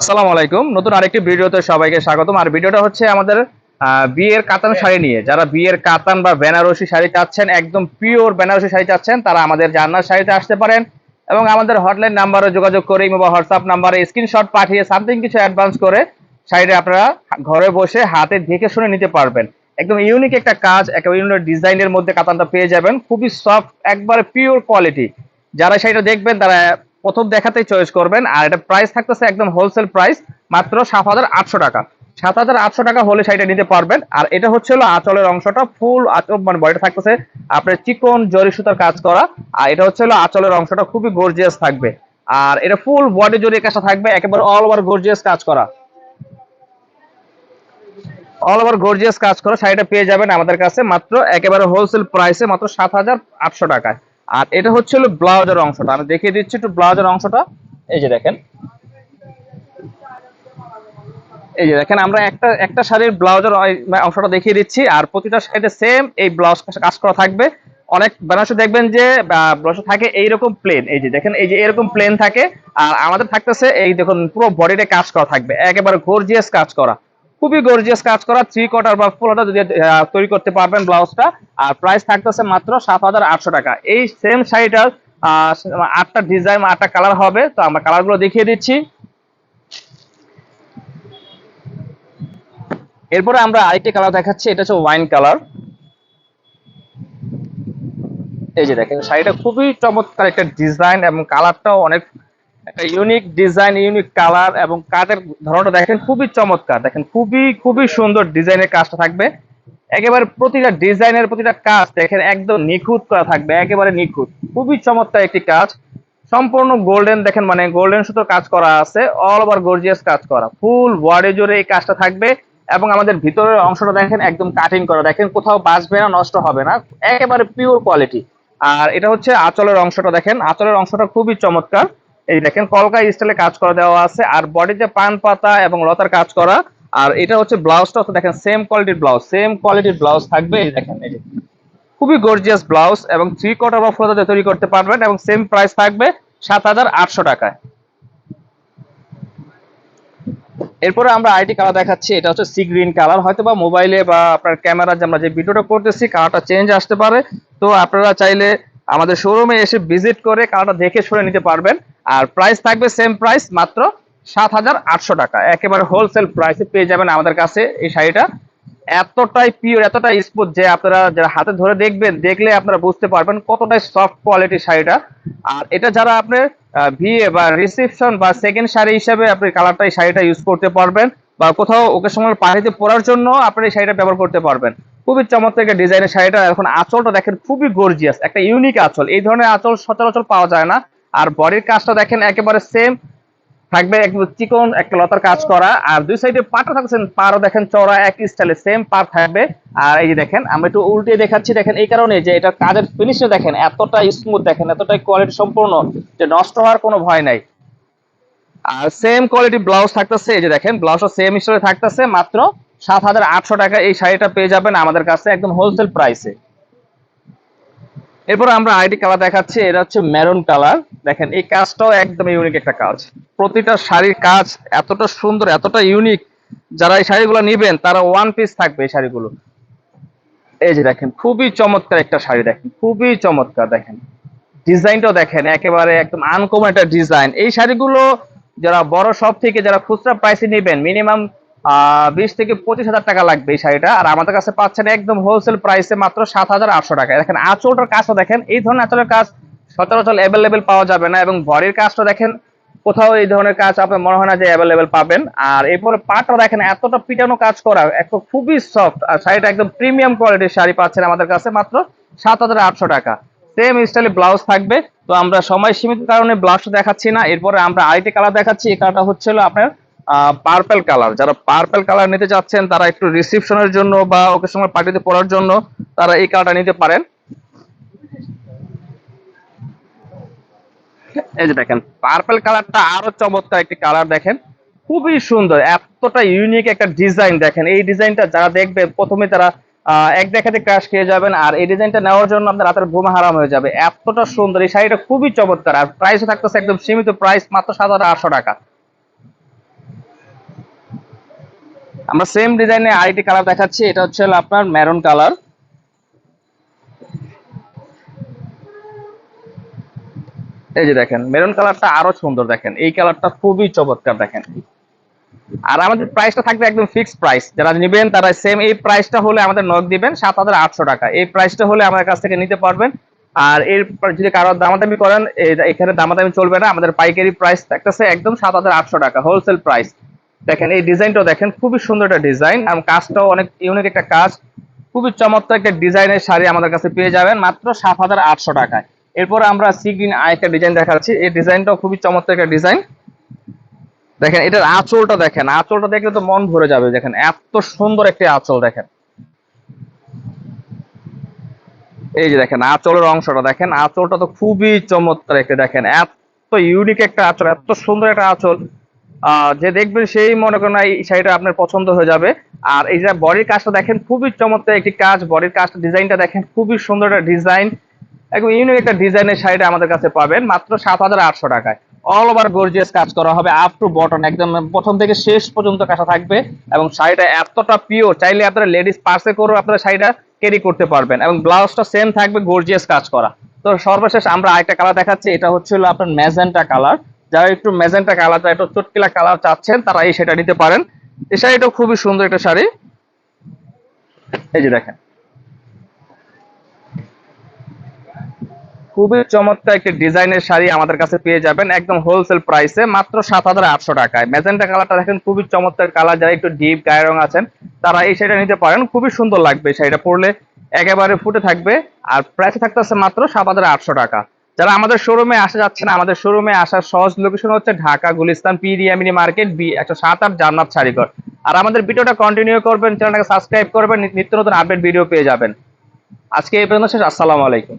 আসসালামু আলাইকুম। নতুন আরেকটি ভিডিওতে সবাইকে স্বাগতম। আর ভিডিওটা হচ্ছে আমাদের বিয়ের কাতান শাড়ি নিয়ে। যারা বিয়ের কাতান বা বেনারসি শাড়ি চাচ্ছেন, একদম পিওর বেনারসি শাড়ি চাচ্ছেন, তারা আমাদের জান্নার শাড়িতে আসতে পারেন এবং আমাদের হটলাইন নাম্বারে যোগাযোগ করে বা হোয়াটসঅ্যাপ নাম্বারে স্ক্রিনশট পাঠিয়ে সামথিং কিছু অ্যাডভান্স করে শাড়িটা আপনারা ঘরে বসে হাতে দেখে শুনে নিতে পারবেন। একদম ইউনিক একটা কাজ একটা ইউনিক ডিজাইনের মধ্যে কাতানটা পেয়ে যাবেন। খুবই সফট, একবারে পিওর কোয়ালিটি। যারা শাড়িটা দেখবেন, তারা প্রথম দেখাতেই চয়েস করবেন। আর এটা প্রাইস থাকতেছে একদম হোলসেল প্রাইস মাত্র সাত হাজার আটশো টাকা। সাত হাজার আটশো টাকা হলে শাড়িটা নিতে পারবেন। আর এটা হচ্ছে হলো আঁচলের অংশটা ফুল মানে বডিটা থাকতেছে আপনার চিকন জরি সুতার কাজ করা। আর এটা হচ্ছে হলো আঁচলের অংশটা খুবই গর্জিয়াস থাকবে। আর এটা ফুল বডি জরি কাজটা থাকবে, একেবারে অল ওভার গর্জিয়াস কাজ করা। অল ওভার গর্জিয়াস কাজ করে, শাড়িটা পেয়ে যাবেন আমাদের কাছে মাত্র একেবারে হোলসেল প্রাইসে মাত্র সাত হাজার আটশো টাকায়। আর এটা হচ্ছে হলো ব্লাউজের অংশটা। আমি দেখিয়ে দিচ্ছি একটু ব্লাউজের অংশটা। এই যে দেখেন। এই যে দেখেন, আমরা একটা একটা শাড়ির ব্লাউজের অংশটা দেখিয়ে দিচ্ছি। আর প্রতিটা শাড়িতে সেম এই ব্লাউজ কাজ করা থাকবে। অনেক বেনারসে দেখবেন যে ব্লাউজে থাকে এইরকম প্লেন এই যে দেখেন, এই যে এরকম প্লেন থাকে। আর আমাদের থাকতেছে এই দেখুন, পুরো বডিতে কাজ করা থাকবে। একেবারে গর্জিয়াস কাজ করা। খুবই গর্জিয়াস কাজ করা থ্রি কোয়ার্টার বা ফুল যদি তৈরি করতে পারবেন ব্লাউজটা আর প্রাইস থাকতেছে মাত্র সাত হাজার আটশো টাকা। এই সেম শাড়িটার আটটা ডিজাইন আটটা কালার হবে, তো আমরা কালারগুলো দেখিয়ে দিচ্ছি। এরপরে আমরা আরেকটি কালার দেখাচ্ছি, এটা হচ্ছে ওয়াইন কালার এই যে দেখেন, শাড়িটা খুবই চমৎকার একটা ডিজাইন এবং কালারটাও অনেক ইউনিক ডিজাইন ইউনিক কালার এবং কাজের ধরনটা দেখেন খুবই চমৎকার। দেখেন খুবই খুবই সুন্দর ডিজাইনের কাজটা থাকবে। একেবারে প্রতিটা ডিজাইনের প্রতিটা কাজ দেখেন একদম নিখুঁত করা থাকবে, একেবারে নিখুঁত। খুবই চমৎকার একটি কাজ। সম্পূর্ণ গোল্ডেন দেখেন মানে গোল্ডেন সুতোর কাজ করা আছে অল ওভার গর্জিয়াস কাজ করা। ফুল বডি জুড়ে এই কাজটা থাকবে এবং আমাদের ভিতরের অংশটা দেখেন একদম কাটিং করা। দেখেন কোথাও বাঁচবে না, নষ্ট হবে না, একেবারে পিওর কোয়ালিটি আর এটা হচ্ছে আঁচলের অংশটা দেখেন। আঁচলের অংশটা খুবই চমৎকার। এই দেখেন, কলকা স্টাইলে কাজ করা দেওয়া আছে, আর বডিতে পান পাতা এবং লতার কাজ করা। আর এটা হচ্ছে ব্লাউজটা দেখেন সেম কোয়ালিটির ব্লাউজ সেম কোয়ালিটির ব্লাউজ থাকবে, এই দেখেন, এই খুবই গর্জিয়াস ব্লাউজ এবং থ্রি কোয়ার্টার বা ফোর্টাতে তৈরি করতে পারবেন এবং সেম প্রাইস থাকবে সাত হাজার আটশো টাকায়। এরপরে আমরা আইটি কালার দেখাচ্ছি, এটা হচ্ছে সি গ্রিন কালার হয়তো বা মোবাইলে বা আপনার ক্যামেরা যে আমরা যে ভিডিওটা করতেছি কালারটা চেঞ্জ আসতে পারে। তো আপনারা চাইলে আমাদের শোরুমে এসে ভিজিট করে কালারটা দেখে শুনে নিতে পারবেন। আর প্রাইস থাকবে সেম প্রাইস মাত্র সাত হাজার আটশো টাকা। একেবারে হোলসেল প্রাইসে পেয়ে যাবেন আমাদের কাছে এই শাড়িটা। এতটাই পিওর এতটাই স্মুথ যে আপনারা যারা হাতে ধরে দেখবেন, দেখলে আপনারা বুঝতে পারবেন কতটাই সফট কোয়ালিটির শাড়িটা। আর এটা যারা আপনার বিয়ে বা রিসেপশন বা সেকেন্ড শাড়ি হিসেবে আপনি কালারটা এই শাড়িটা ইউজ করতে পারবেন বা কোথাও ওকে সময় পার্টিতে পরার জন্য আপনি এই শাড়িটা ব্যবহার করতে পারবেন। খুবই চমৎকার একটা ডিজাইনের শাড়িটা। এখন আঁচলটা দেখেন খুবই গর্জিয়াস একটা ইউনিক আঁচল। এই ধরনের আঁচল সচরাচর পাওয়া যায় না। আর বডির কাজটা দেখেন একেবারে সেম থাকবে একদম চিকন, একটা লতার কাজ করা। আর দুই সাইডে পাটা থাকছেন পারও দেখেন চড়া এক স্টাইলে সেম পার থাকবে। আর এই যে দেখেন, আমি একটু উল্টে দেখাচ্ছি, দেখেন এই কারণে যে এটা কাজের ফিনিশে দেখেন এতটা স্মুথ দেখেন এতটাই কোয়ালিটি সম্পূর্ণ যে নষ্ট হওয়ার কোনো ভয় নাই। আর সেম কোয়ালিটি ব্লাউজ থাকতেছে, এই যে দেখেন ব্লাউজটা সেম হিসেবে থাকতেছে, মাত্র সাত হাজার আটশো টাকা এই শাড়িটা পেয়ে যাবেন আমাদের কাছে একদম হোলসেল প্রাইসে এরপর আমরা আইডি কালার দেখাচ্ছি, এটা হচ্ছে মেরুন কালার দেখেন, এই কাজটাও একদম ইউনিক একটা কাজ। প্রতিটা শাড়ির কাজ এতটা সুন্দর, এতটা ইউনিক যারা এই শাড়িগুলো নিবেন, তারা ওয়ান পিস থাকবে এই শাড়িগুলো। এই যে দেখেন, খুবই চমৎকার একটা শাড়ি দেখেন, খুবই চমৎকার দেখেন। ডিজাইনটাও দেখেন, একেবারে একদম আনকমন একটা ডিজাইন। এই শাড়িগুলো যারা বড় শপ থেকে যারা খুচরা প্রাইসে নেবেন মিনিমাম বিশ থেকে পঁচিশ হাজার টাকা লাগবে এই শাড়িটা। আর আমাদের কাছে পাচ্ছেন একদম হোলসেল প্রাইসে মাত্র সাত হাজার আটশো টাকা। দেখেন, আঁচলটার কাজটা দেখেন, এই ধরনের আঁচলের কাজ সচরাচর অ্যাভেলেবেল পাওয়া যাবে না এবং বডির কাজটা দেখেন, কোথাও এই ধরনের কাজ আপনার মনে হয় না যে অ্যাভেলেবেল পাবেন। আর এরপরে পাটটা দেখেন, এতটা পিটানো কাজ করা একটা খুবই সফট আর শাড়িটা একদম প্রিমিয়াম কোয়ালিটির শাড়ি পাচ্ছেন আমাদের কাছে মাত্র সাত হাজার আটশো টাকা। সেম স্টাইলে ব্লাউজ থাকবে। তো আমরা সময় সীমিত কারণে ব্লাউজটা দেখাচ্ছি না। এরপরে আমরা আরেকটি কালার দেখাচ্ছি। এই কালারটা হচ্ছিল আপনার পার্পেল কালার যারা পার্পেল কালার নিতে চাচ্ছেন, তারা একটু রিসেপশনের জন্য বা ওকে সময় পার্টিতে পরার জন্য তারা এই কালারটা নিতে পারেন। এই যে দেখেন পার্পল কালারটা আরও চমৎকার একটি কালার দেখেন। খুবই সুন্দর, এতটা ইউনিক একটা ডিজাইন দেখেন। এই ডিজাইনটা যারা দেখবে প্রথমে তারা এক দেখাতে ক্রাশ খেয়ে যাবেন, আর এই ডিজাইনটা নেওয়ার জন্য আপনার রাতের ঘুম হারাম হয়ে যাবে। এতটা সুন্দর, এই শাড়িটা খুবই চমৎকার। আর প্রাইসও থাকতেছে একদম সীমিত প্রাইস মাত্র সাত হাজার আটশো টাকা। আমরা সেম ডিজাইনে আরেকটি কালার দেখাচ্ছি, এটা হচ্ছে আপনার মেরুন কালার এই যে দেখেন মেরুন কালারটা আরও সুন্দর দেখেন, এই কালারটা খুবই চমৎকার দেখেন। আর আমাদের প্রাইসটা থাকবে একদম ফিক্সড প্রাইস যারা নেবেন তারা সেম এই প্রাইসটা হলে আমাদের নক দিবেন সাত হাজার আটশো টাকা। এই প্রাইসটা হলে আমাদের কাছ থেকে নিতে পারবেন। আর এর যদি কারোর দামাদামি করেন এখানে দামাদামি চলবে না, আমাদের পাইকারি প্রাইস থাকতেছে একদম সাত হাজার আটশো টাকা হোলসেল প্রাইস দেখেন, এই ডিজাইনটাও দেখেন, খুবই সুন্দর একটা ডিজাইন এবং কাজটাও অনেক ইউনিক একটা কাজ। খুবই চমৎকার একটা ডিজাইনের শাড়ি আমাদের কাছে পেয়ে যাবেন, মাত্র সাত হাজার আটশো টাকায়। এরপর আমরা সি গ্রিন আরেকটা ডিজাইন দেখাচ্ছি, এই ডিজাইনটাও খুবই চমৎকার একটা ডিজাইন। দেখেন, এটার আঁচলটা দেখেন, আঁচলটা দেখলে তো মন ভরে যাবে, দেখেন, এত সুন্দর একটি আঁচল দেখেন। এই যে দেখেন, আঁচলের অংশটা দেখেন, আঁচলটা তো খুবই চমৎকার একটা দেখেন, এত ইউনিক একটা আঁচল, এত সুন্দর একটা আঁচল। যে দেখবেন সেই মনে করেন এই শাড়িটা আপনার পছন্দ হয়ে যাবে। আর এই যে বডির কাজটা দেখেন, খুবই চমৎকার একটি কাজ। বডির কাজটা, ডিজাইনটা দেখেন, খুবই সুন্দর একটা ডিজাইন। একদম ইউনিক একটা ডিজাইনের শাড়িটা আমাদের কাছে পাবেন, মাত্র সাত হাজার আটশো টাকায়। অল ওভার গর্জিয়াস কাজ করা হবে আপ টু বটন একদম প্রথম থেকে শেষ পর্যন্ত কাজটা থাকবে। এবং শাড়িটা এতটা পিওর চাইলে আপনারা লেডিস পার্সে করেও আপনারা শাড়িটা ক্যারি করতে পারবেন। এবং ব্লাউজটা সেম থাকবে গর্জিয়াস কাজ করা। তো সর্বশেষ আমরা আরেকটা কালার দেখাচ্ছি, এটা হচ্ছিল আপনার ম্যাজেন্টা কালার যারা একটু ম্যাজেন্টা কালারটা একটু চটকিলা কালার চাচ্ছেন তারা এই সেটা নিতে পারেন। এই শাড়িটা খুবই সুন্দর একটা শাড়ি। এই যে দেখেন। খুবই চমৎকার একটি ডিজাইনের শাড়ি আমাদের কাছে পেয়ে যাবেন, একদম হোলসেল প্রাইসে মাত্র সাত হাজার আটশো টাকায়। ম্যাজেন্টা কালারটা দেখেন, খুবই চমৎকার কালার, যারা একটু ডিপ গায়ে রং আছেন, তারা এই শাড়িটা নিতে পারেন। খুবই সুন্দর লাগবে শাড়িটা পরলে, একেবারে ফুটে থাকবে, আর প্রাইস থাকতেছে মাত্র সাত হাজার আটশো টাকা। যারা আমাদের শোরুমে আসা যাচ্ছে না, আমাদের শোরুমে আসার সহজ লোকেশন হচ্ছে ঢাকা, গুলিস্তান পিরিয়ামিনি মার্কেট, বি, একশো সাত আট জান্নাত শাড়িঘর আর আমাদের ভিডিওটা কন্টিনিউ করবেন চ্যানেলটাকে সাবস্ক্রাইব করবেন নিত্য নতুন আপডেট ভিডিও পেয়ে যাবেন। আজকে এই পর্যন্ত শেষ, আসসালামু আলাইকুম।